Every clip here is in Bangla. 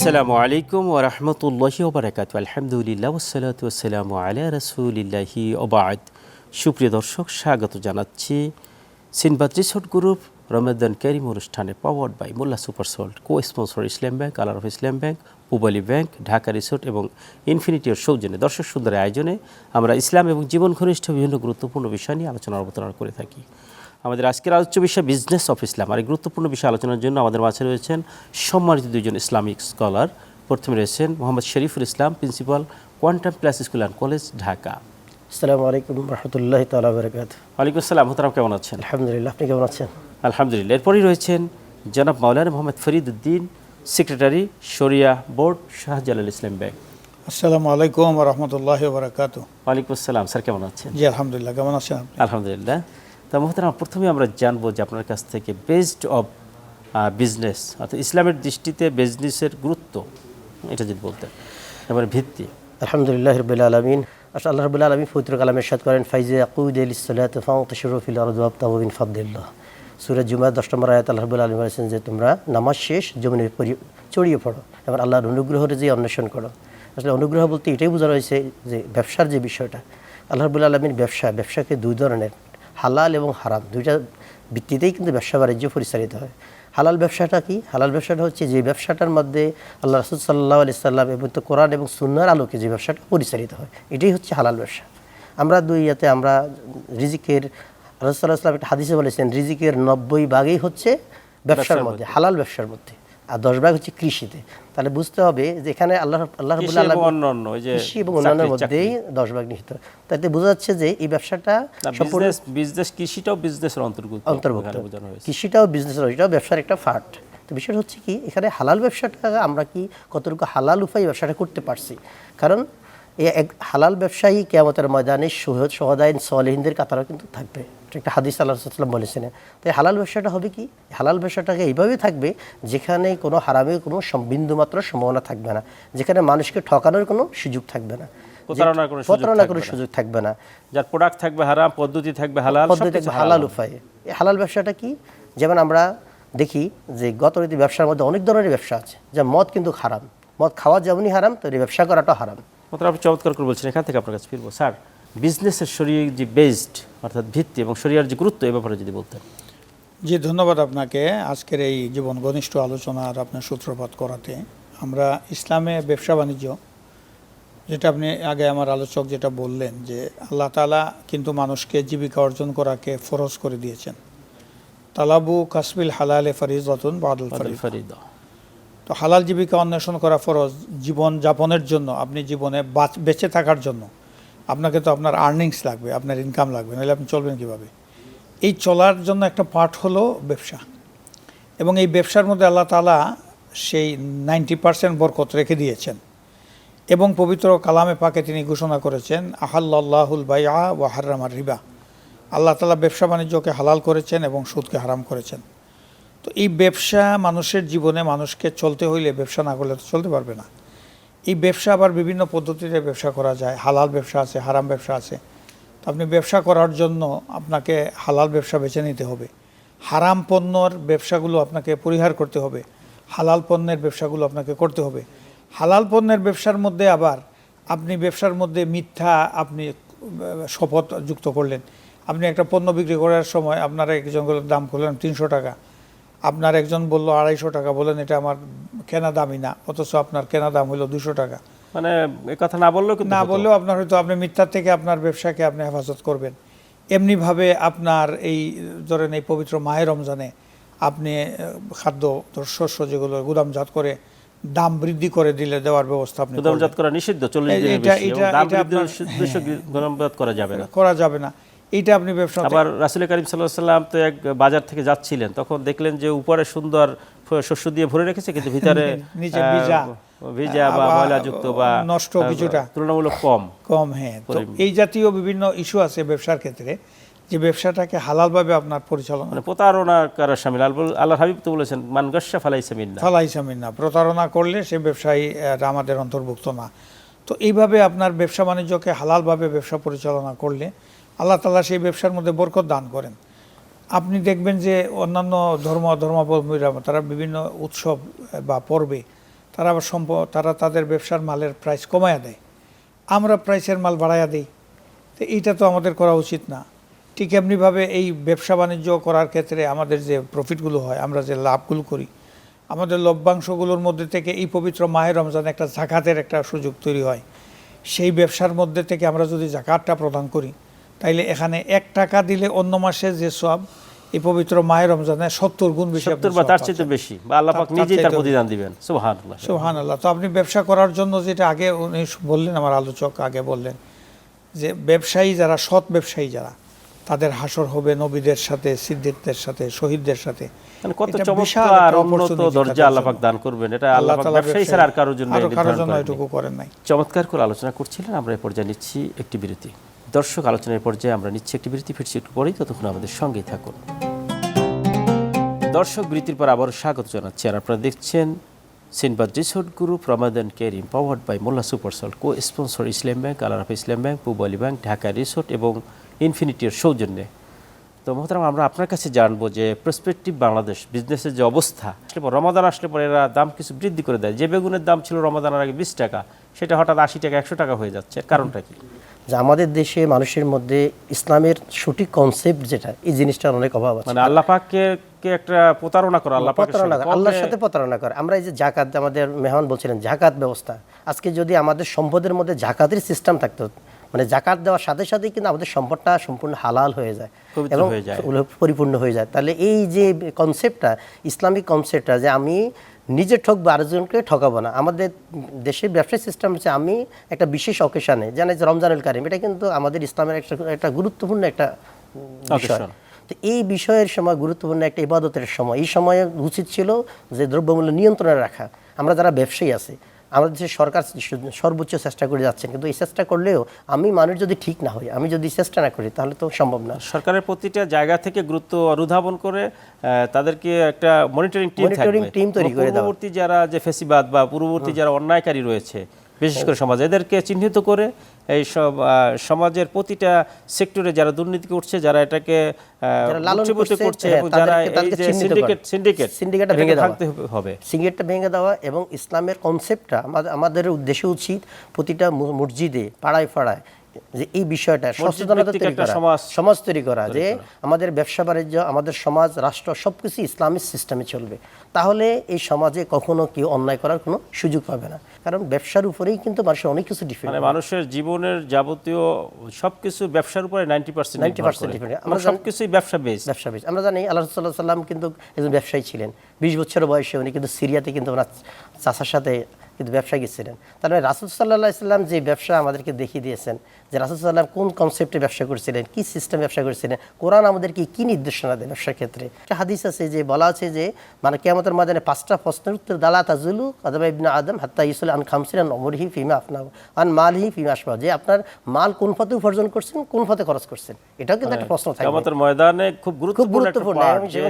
আসসালামু আলাইকুম ও রহমতুল্লাহি ওবরাকাত আলহামদুলিল্লাহ ওসালাত ওসালামু আলা রসুলিল্লাহি ওবায়দ সুপ্রিয় দর্শক, স্বাগত জানাচ্ছি সিনবাদ রিসোর্ট গ্রুপ রমাদান ক্যারিম অনুষ্ঠানে powered by Molla super salt co sponsor Islam bank Al-Arafah Islam bank, Pubali bank, Dhaka resort এবং ইনফিনিটির সৌজন্যে দর্শক সুন্দরের আয়োজনে আমরা ইসলাম এবং জীবন ঘনিষ্ঠ বিভিন্ন গুরুত্বপূর্ণ বিষয় নিয়ে আলোচনা অবতারণা করে থাকি। আমাদের আজকের আলোচ্য বিষয় বিজনেস অফ ইসলাম আর এই গুরুত্বপূর্ণ বিষয় আলোচনার জন্য আমাদের মাঝে রয়েছেন সম্মানিত দুজন ইসলামিক স্কলার প্রথমে রয়েছেন Mohammad Shariful Islam principal quantum plus school and college Dhaka. আসসালামু আলাইকুম রহমতুল্লাহ তালা বরকাত ওয়ালাইকুম আসসালাম মোহতারাম কেমন আছেন? আলহামদুলিল্লাহ আপনি কেমন আছেন? আলহামদুলিল্লাহ এরপরই রয়েছেন জনাব মাওলানা Mohammad Farid Uddin secretary Shariah board Shahjalal Islam bank আসসালামু আলাইকুম রহমতুল্লাহ বরকাত ওয়ালাইকুম আসসালাম স্যার কেমন আছেন? জি আলহামদুলিল্লাহ কেমন আছেন আলহামদুলিল্লাহ। তা মোহতারাম, প্রথমে আমরা জানব যে আপনার কাছ থেকে বেস্ট অফ বিজনেস অর্থাৎ ইসলামের দৃষ্টিতে বিজনেসের গুরুত্ব, এটা যদি বলতেন। এবারে ভিত্তি। আলহামদুলিল্লাহ রবিল আলমিন। আসলে আল্লাহ রবুল্লা আলমী পবিত্র কালামের সাদ করেন, ফাইজে আকুদ ইসলাত ফাউতশরফিল আরদাবিন ফদ্দিল্লাহ সুরাজ জুমার দশ নম্বর আয়াত আল্লাহ রবুল্লা আলমী বলেছেন যে, তোমরা নামাজ শেষ, জমিনে চড়িয়ে পড়ো এবার আল্লাহর অনুগ্রহের যে অন্বেষণ করো। আসলে অনুগ্রহ বলতে এটাই বোঝানো হয়েছে যে ব্যবসার যে বিষয়টা, আল্লাহ রবুল্লা আলমীর ব্যবসা ব্যবসাকে দুই ধরনের হালাল এবং হারাম দুইটা ভিত্তিতেই কিন্তু ব্যবসা বাণিজ্য পরিচালিত হয়। হালাল ব্যবসাটা কি? হালাল ব্যবসাটা হচ্ছে যে ব্যবসাটার মধ্যে আল্লাহ রসুল সাল্লাহ আলি সাল্লাম এবং তো কোরআন এবং সুন্নার আলোকে যে ব্যবসাটা পরিচালিত হয় এটাই হচ্ছে হালাল ব্যবসা। আমরা দুই ইয়াতে আমরা রিজিকের রসুল্লাহ সাল্লাম একটা হাদিসে বলেছেন রিজিকের নব্বই ভাগই হচ্ছে ব্যবসার মধ্যে। হালাল ব্যবসার মধ্যে। আর দশ ভাগ হচ্ছে কৃষিতে। তাহলে বুঝতে হবে যে এখানে আল্লাহ আল্লাহ অন্যান্য কৃষি এবং অন্যান্য চাকরি- মধ্যেই দশ ভাগ নিহিত। তাতে বোঝা যাচ্ছে যে এই ব্যবসাটা সম্পূর্ণ বিজনেস কৃষিটাও বিজনেসের অন্তর্ভুক্ত অন্তর্ভুক্ত। কৃষিটাও বিজনেস এটাও ব্যবসার একটা ফাট তো বিষয়টা হচ্ছে কি এখানে হালাল ব্যবসাটা আমরা কি কতটুকু হালাল উপায় ব্যবসাটা করতে পারছি? কারণ এই এক হালাল ব্যবসায়ী কেয়ামতের ময়দানে সহ- সহদায়ন সলেহিনদের কাতারও কিন্তু থাকবে। একটা হাদিস আল্লাহ সাল্লাম বলেছেন তাই হালাল ব্যবসাটা হবে কি? হালাল ব্যবসাটাকে এইভাবেই থাকবে যেখানে কোনো হারামের কোনো বিন্দুমাত্র সম্ভাবনা থাকবে না। যেখানে মানুষকে ঠকানোর কোনো সুযোগ থাকবে না। প্রতারণার কোনো সুযোগ থাকবে না। যার প্রোডাক্ট থাকবে হারাম পদ্ধতি থাকবে হালাল পদ্ধতি থাকবে হালাল উপায়ে। এই হালাল ব্যবসাটা কি? যেমন আমরা দেখি যে গত রীতি ব্যবসার মধ্যে অনেক ধরনের ব্যবসা আছে যে মদ কিন্তু হারাম। মদ খাওয়া যেমনই হারাম তো ব্যবসা করাটা হারাম। মোহতারাম আপনি চমৎকার করে বলছেন। এখান থেকে আপনার কাছে ফিরবো। স্যার বিজনেসের শরীর যে বেসড অর্থাৎ ভিত্তি এবং শরীরের যে গুরুত্ব এ ব্যাপারে যদি বলতেন। জি ধন্যবাদ আপনাকে। আজকের এই জীবন ঘনিষ্ঠ আলোচনার আপনার সূত্রপাত করাতে। আমরা ইসলামে ব্যবসা বাণিজ্য যেটা আপনি আগে আমার আলোচক যেটা বললেন যে আল্লাহ তালা কিন্তু মানুষকে জীবিকা অর্জন করাকে ফরজ করে দিয়েছেন। তালাবু কাসবিল হালালে ফরিজ রতন বাদুল ফরিদ। তো হালাল জীবিকা অন্বেষণ করা ফরজ জীবন যাপনের জন্য আপনি জীবনে বেঁচে থাকার জন্য। আপনাকে তো আপনার আর্নিংস লাগবে, আপনার ইনকাম লাগবে, নাহলে আপনি চলবেন কীভাবে? এই চলার জন্য একটা পার্ট হলো ব্যবসা। এবং এই ব্যবসার মধ্যে আল্লাহ তালা সেই নাইনটি পার্সেন্ট বরকত রেখে দিয়েছেন। এবং পবিত্র কালামে পাকে তিনি ঘোষণা করেছেন আহাল্লাহুল বাইআ ওয়া হার্রামার রিবা। আল্লাহ তালা ব্যবসা বাণিজ্যকে হালাল করেছেন এবং সুদকে হারাম করেছেন। তো এই ব্যবসা মানুষের জীবনে মানুষকে চলতে হইলে ব্যবসা না করলে তো চলতে পারবে না। এই ব্যবসা আবার বিভিন্ন পদ্ধতিতে ব্যবসা করা যায়। হালাল ব্যবসা আছে, হারাম ব্যবসা আছে। তো আপনি ব্যবসা করার জন্য আপনাকে হালাল ব্যবসা বেছে নিতে হবে। হারাম পণ্যর ব্যবসাগুলো আপনাকে পরিহার করতে হবে। হালাল পণ্যের ব্যবসাগুলো আপনাকে করতে হবে। হালাল পণ্যের ব্যবসার মধ্যে আবার আপনি ব্যবসার মধ্যে মিথ্যা আপনি শপথ যুক্ত করলেন। আপনি একটা পণ্য বিক্রি করার সময় আপনারা একজন দাম করলেন তিনশো টাকা। আপনার একজন বলল আড়াইশো টাকা বলেন এটা আমার কেনা দামই না অথচ আপনার কেনা দাম হলো দুশো টাকা। মানে এ কথা না বললেও কিন্তু না বললেও আপনার হয়তো আপনি মিথ্যার থেকে আপনার ব্যবসাকে আপনি হেফাজত করবেন। এমনিভাবে আপনার এই ধরেন এই পবিত্র মায়ের রমজানে আপনি খাদ্য শস্য যেগুলো গুদামজাত করে দাম বৃদ্ধি করে দিলে দেওয়ার ব্যবস্থা আপনি গুদামজাত করা নিষিদ্ধ চল্লিশ দিনের বেশি। দাম বৃদ্ধির উদ্দেশ্য গুদামজাত করা যাবে না। করা যাবে না। এইটা আপনি ব্যবসা আবার রাসুল করিম সাল্লাহ সাল্লাম তো এক বাজার থেকে যাচ্ছিলেন তখন দেখলেন যে উপরে সুন্দর শস্য দিয়ে ভরে রেখেছে কিন্তু ভিতরে নিচে ভিজা। ভিজা বা ময়লাযুক্ত বা নষ্ট কিছুটা। তুলনামূলক কম। কম হ্যাঁ। তো এই জাতীয় বিভিন্ন ইস্যু আছে ব্যবসার ক্ষেত্রে যে ব্যবসাটাকে হালালভাবে আপনার পরিচালনা মানে প্রতারণা করার সামিল। আল- আল্লাহ হাবিব তো বলেছেন মানগাসা ফালাইসা মিন্না। ফালাইসামিন না প্রতারণা করলে সে ব্যবসায়ী আমাদের অন্তর্ভুক্ত না। তো এইভাবে আপনার ব্যবসা বাণিজ্যকে হালালভাবে ব্যবসা পরিচালনা করলে আল্লাহ তালা সেই ব্যবসার মধ্যে বরকত দান করেন। আপনি দেখবেন যে অন্যান্য ধর্ম ধর্মাবলম্বীরা তারা বিভিন্ন উৎসব বা পর্বে তারা আবার সম্প, তারা তাদের ব্যবসার মালের প্রাইস কমায়া দেয়। আমরা প্রাইসের মাল বাড়াইয়া দিই। তো এইটা তো আমাদের করা উচিত না। ঠিক এমনিভাবে এই ব্যবসা বাণিজ্য করার ক্ষেত্রে আমাদের যে প্রফিটগুলো হয়, আমরা যে লাভগুলো করি, আমাদের লভ্যাংশগুলোর মধ্যে থেকে এই পবিত্র মাহের রমজান একটা জাকাতের একটা সুযোগ তৈরি হয়। সেই ব্যবসার মধ্যে থেকে আমরা যদি জাকাতটা প্রদান করি তাইলে এখানে এক টাকা দিলে অন্য মাসে যে সব এই পবিত্র মাহের রমজানে সত্তর গুণ বেশি সত্তর বা তার চেয়ে বেশি বা আল্লাহ পাক নিজেই তার প্রতিদান দিবেন। সুবহানাল্লাহ। তো আপনি ব্যবসা করার জন্য যেটা আগে উনি বললেন আমার আলোচক আগে বললেন যে ব্যবসায়ী যারা সৎ ব্যবসায়ী যারা তাদের হাসর হবে নবীদের সাথে সিদ্দিকদের সাথে শহীদদের সাথে। মানে কত চমৎকার উন্নত দরজা আল্লাহ পাক দান করবেন। এটা আল্লাহ পাক ব্যবসায়ী ছাড়া আর কারোর জন্য আরও কারোর জন্য এটুকু করেন নাই। চমৎকার করে আলোচনা করছিলেন আমরা এই পর্যায়ে নিচ্ছি একটি বিরতি। দর্শক আলোচনার পর্যায়ে আমরা নিচ্ছি একটি বিরতি, ফিরছি একটু পরেই। ততক্ষণ আমাদের সঙ্গেই থাকুন। দর্শক বৃত্তির পর আবারও স্বাগত জানাচ্ছি। আর আপনারা দেখছেন Sinbad resort group, Ramadan care powered by Molla super salt co sponsor Islam bank Al-Arafah Islam bank পূব ব্যাংক, ঢাকা রিসোর্ট এবং ইনফিনিটির সৌজন্যে। তো মহতারাম, আমরা আপনার কাছে জানব যে প্রসপেক্টিভ বাংলাদেশ বিজনেসের যে অবস্থা, আসলে পর রমাদান আসলে পরে এরা দাম কিছু বৃদ্ধি করে দেয়। যে বেগুনের দাম ছিল রমাদানের আগে বিশ টাকা, সেটা হঠাৎ আশি টাকা, একশো টাকা হয়ে যাচ্ছে। কারণটা কি? যে আমাদের দেশে মানুষের মধ্যে ইসলামের সঠিক কনসেপ্ট যেটা এই জিনিসটার অনেক অভাব আছে। মানে আল্লাহ পাককে কে একটা প্রতারণা করা আল্লাহ প্রতারণা করে, আল্লাহর সাথে প্রতারণা করে। আমরা এই যে জাকাত আমাদের মেহমান বলছিলেন জাকাত ব্যবস্থা। আজকে যদি আমাদের সম্পদের মধ্যে জাকাতের সিস্টেম থাকতো মানে জাকাত দেওয়ার সাথে সাথেই কিন্তু আমাদের সম্পদটা সম্পূর্ণ হালাল হয়ে যায় এবং পরিপূর্ণ হয়ে যায়। তাহলে এই যে কনসেপ্টটা ইসলামিক কনসেপ্টটা যে আমি নিজে ঠকবো আরেকজনকে ঠকাবো না। আমাদের দেশের ব্যবসায়ী সিস্টেম হচ্ছে আমি একটা বিশেষ অকেশনে জানি যে রমজানুল কারিম এটা কিন্তু আমাদের ইসলামের একটা একটা গুরুত্বপূর্ণ একটা বিষয়। তো এই বিষয়ের সময় গুরুত্বপূর্ণ একটা ইবাদতের সময়। এই সময়ে উচিত ছিল যে দ্রব্যমূল্য নিয়ন্ত্রণে রাখা। আমরা যারা ব্যবসায়ী আছি আমাদের দেশের সরকার সর্বোচ্চ চেষ্টা করে যাচ্ছেন। কিন্তু এই চেষ্টা করলেও আমি মানুষ যদি ঠিক না হই আমি যদি চেষ্টা না করি তাহলে তো সম্ভব না। সরকারের প্রতিটা জায়গা থেকে গুরুত্ব অনুধাবন করে তাদেরকে একটা মনিটরিং টিম মনিটরিং টিম তৈরি করে। পূর্ববর্তী যারা যে ফেসিবাদ বা পূর্ববর্তী যারা অন্যায়কারী রয়েছে বিশেষ করে সমাজ এদেরকে চিহ্নিত করে এই সব সমাজের প্রতিটা সেক্টরে যারা দুর্নীতি করছে যারা এটাকে যারা করছে, যারা এই যে সিন্ডিকেট সিন্ডিকেট সিন্ডিকেটটা ভেঙে। থাকতে হবে সিন্ডিকেটটা ভেঙে দেওয়া এবং ইসলামের কনসেপ্টটা আমাদের উদ্দেশ্য উচিত প্রতিটা মসজিদে পাড়ায় পাড়ায় যে এই বিষয়টা সচেতনতা তৈরি করা সমাজ তৈরি করা যে আমাদের ব্যবসা বাণিজ্য আমাদের সমাজ রাষ্ট্র সবকিছু ইসলামিক সিস্টেমে চলবে। তাহলে এই সমাজে কখনো কেউ অন্যায় করার কোনো সুযোগ পাবে না। কারণ ব্যবসার উপরেই কিন্তু মানুষের অনেক কিছু ডিপেন্ড মানে মানুষের জীবনের যাবতীয় সবকিছু ব্যবসার উপরে নাইনটি পার্সেন্ট 90% depend। আমরা জানি- সবকিছুই ব্যবসা বেস ব্যবসা বেশ আমরা জানি আল্লাহ সাল্লাহ সাল্লাম কিন্তু একজন ব্যবসায়ী ছিলেন। বিশ বছর বয়সে উনি কিন্তু সিরিয়াতে কিন্তু ওনার চাষার সাথে কিন্তু ব্যবসা গেছিলেন। তার মানে রাসুল সাল্লাহ ইসলাম যে ব্যবসা আমাদেরকে দেখিয়ে দিয়েছেন যে রাসুল সাল্লাম কোন কনসেপ্টে ব্যবসা করেছিলেন কি সিস্টেম ব্যবসা করেছিলেন কোরআন আমাদেরকে কি নির্দেশনা দেয় ব্যবসার ক্ষেত্রে? একটা হাদিস আছে যে বলা আছে যে মানে কেমতের ময়দানে পাঁচটা প্রশ্নের উত্তর দালা তাজুলু আদম ইবনা আদম হাত্তা ইসুল আন খামসিল আন অমরহি ফিমা আপনা আন মালহি ফিমা আসবা যে আপনার মাল কোন পথে উপার্জন করছেন কোন পথে খরচ করছেন? এটাও কিন্তু একটা প্রশ্ন থাকে আমাদের ময়দানে খুব গুরুত্বপূর্ণ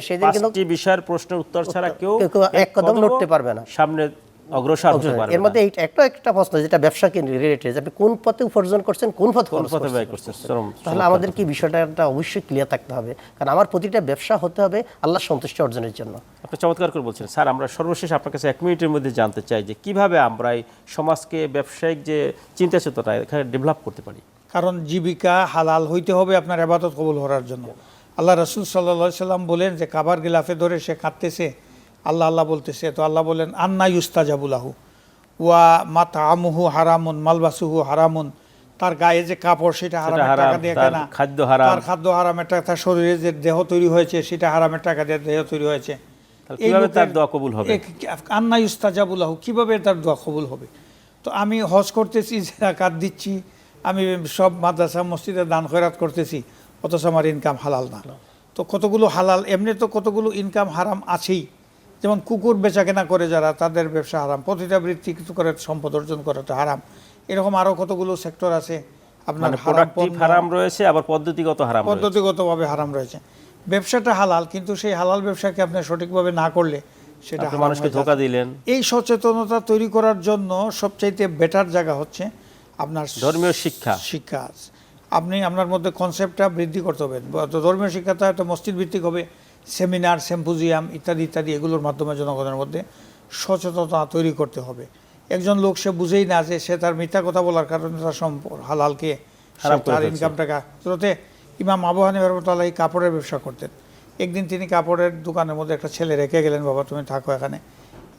সেদিন কিন্তু- বিষয়ের প্রশ্নের উত্তর ছাড়া কেউ এক কদম নড়তে পারবে না। সামনে অগ্রসর হতে পারবে এর মধ্যে একটা একটা প্রশ্ন যেটা ব্যবসাকে রিলেটেড আপনি কোন পথে উপার্জন করছেন কোন পথে কোন পথে করছেন। ব্যয় তাহলে আমাদের কি বিষয়টা অবশ্যই ক্লিয়ার থাকতে হবে। কারণ আমার প্রতিটা ব্যবসা হতে হবে আল্লাহ সন্তুষ্টি অর্জনের জন্য। আপনি চমৎকার করে বলছেন। স্যার আমরা সর্বশেষ আপনার কাছে এক মিনিটের মধ্যে জানতে চাই যে কীভাবে আমরা এই সমাজকে ব্যবসায়িক যে চিন্তা চেতনা এখানে ডেভেলপ করতে পারি? কারণ জীবিকা হালাল হইতে হবে আপনার আবাদত কবুল হওয়ার জন্য। আল্লাহ রসুল সাল্লা সাল্লাম বলেন যে কাবার গিলাফে ধরে সে কাঁদতেছে আল্লাহ আল্লাহ বলতেছে তো আল্লাহ বলেন আন্না ইউস্তাজাবুলাহু ওয়া মাতা আমুহু হারামুন মালবাসুহু হারামুন তার গায়ে যে কাপড় সেটা হারামের টাকা দিয়ে কেনা খাদ্য হারাম। তার খাদ্য হারামের টাকা তার শরীরে যে দেহ তৈরি হয়েছে সেটা হারামের টাকা দিয়ে দেহ তৈরি হয়েছে। কীভাবে তার দোয়া কবুল হবে? আন্না কীভাবে তার দোয়া কবুল হবে? তো আমি হজ করতেছি জাকাত দিচ্ছি আমি সব মাদ্রাসা মসজিদে দান খয়রাত করতেছি অথচ আমার ইনকাম হালাল না। তো কতগুলো হালাল? এমনি তো কতগুলো ইনকাম হারাম আছেই। যেমন কুকুর বেচা কেনা করে যারা তাদের ব্যবসা হারাম। প্রতিটা বৃত্তি কিছু করে সম্পদ অর্জন করে তো হারাম। এরকম আরও কতগুলো সেক্টর আছে? আপনার মানে হারাম রয়েছে আবার পদ্ধতিগত হারাম পদ্ধতিগতভাবে হারাম রয়েছে। ব্যবসাটা হালাল কিন্তু সেই হালাল ব্যবসাকে আপনি সঠিকভাবে না করলে সেটা মানুষকে ধোকা দিলেন। এই সচেতনতা তৈরি করার জন্য সবচাইতে বেটার জায়গা হচ্ছে আপনার ধর্মীয় শিক্ষা। শিক্ষা। আপনি আপনার মধ্যে কনসেপ্টটা বৃদ্ধি করতে হবে। ধর্মীয় শিক্ষাটা হয়তো মসজিদ ভিত্তিক হবে। সেমিনার সেম্পোজিয়াম ইত্যাদি ইত্যাদি এগুলোর মাধ্যমে জনগণের মধ্যে সচেতনতা তৈরি করতে হবে। একজন লোক সে বুঝেই না যে সে তার মিথ্যা কথা বলার কারণে তার হালালকে তার ইনকাম টাকা স্রোতে ইমাম আবু হানিফ রহমতুল্লাহ এই কাপড়ের ব্যবসা করতেন। একদিন তিনি কাপড়ের দোকানের মধ্যে একটা ছেলে রেখে গেলেন বাবা তুমি থাকো এখানে।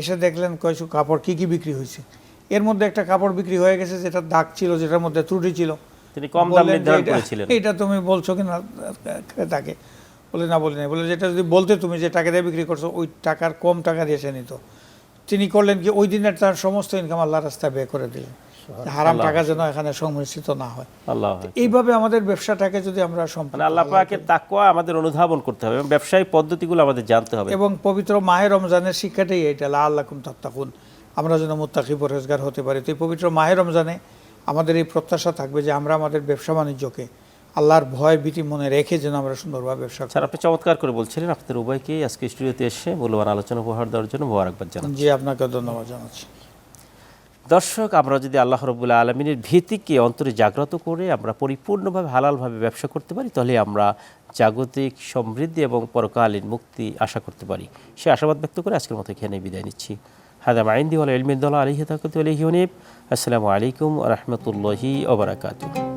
এসে দেখলেন কয়েকশো কাপড় কি কি বিক্রি হয়েছে। এর মধ্যে একটা কাপড় বিক্রি হয়ে গেছে যেটা দাগ ছিল যেটার মধ্যে ত্রুটি ছিল। তিনি কম দাম নির্ধারণ করেছিলেন। এটা তুমি বলছো কিনা তাকে? বলে না বলি না বলে যেটা যদি বলতে তুমি যে টাকা দিয়ে বিক্রি করছ ওই টাকার কম টাকা দিয়ে সে নিত। তিনি করলেন কি ওই দিনের তার সমস্ত ইনকাম আল্লাহ রাস্তায় ব্যয় করে দিলেন। হারাম টাকা যেন এখানে সংমিশ্রিত না হয়। আল্লাহ এইভাবে আমাদের ব্যবসাটাকে যদি আমরা সম্পূর্ণ মানে আল্লাহ পাকের তাকওয়া আমাদের অনুধাবন করতে হবে এবং ব্যবসায়ী পদ্ধতিগুলো আমাদের জানতে হবে। এবং পবিত্র মাহে রমজানের শিক্ষাটাই এইটা লা আল্লাকুম তাত্তাকুন। আমরা যেন মুত্তাকি পরেজগার হতে পারি। তো এই পবিত্র মাহে রমজানে আমাদের এই প্রত্যাশা থাকবে যে আমরা আমাদের ব্যবসা বাণিজ্যকে আল্লাহর ভয় ভীতি মনে রেখে যেন আমরা সুন্দরভাবে ব্যবসা স্যার আপনি চমৎকার করে বলছিলেন আপনাদের উভয়কেই আজকে স্টুডিওতে এসে মূল্যবান আলোচনা উপহার দেওয়ার জন্য মোবারকবাদ জানাই জি আপনাকে ধন্যবাদ জানাচ্ছি। দর্শক আমরা যদি আল্লাহ রবুল্লা আলমিনের ভীতিকে অন্তরে জাগ্রত করে আমরা পরিপূর্ণভাবে হালালভাবে ব্যবসা করতে পারি তাহলে আমরা জাগতিক সমৃদ্ধি এবং পরকালীন মুক্তি আশা করতে পারি। সে আশাবাদ ব্যক্ত করে আজকের মতো এখানে বিদায় নিচ্ছি। হাদাম আইন্দি ইলমিদ্দুল্লাহ আলহি তাকত আলহি আসসালামু আলাইকুম রহমতুল্লাহি ওবরাকাতুহ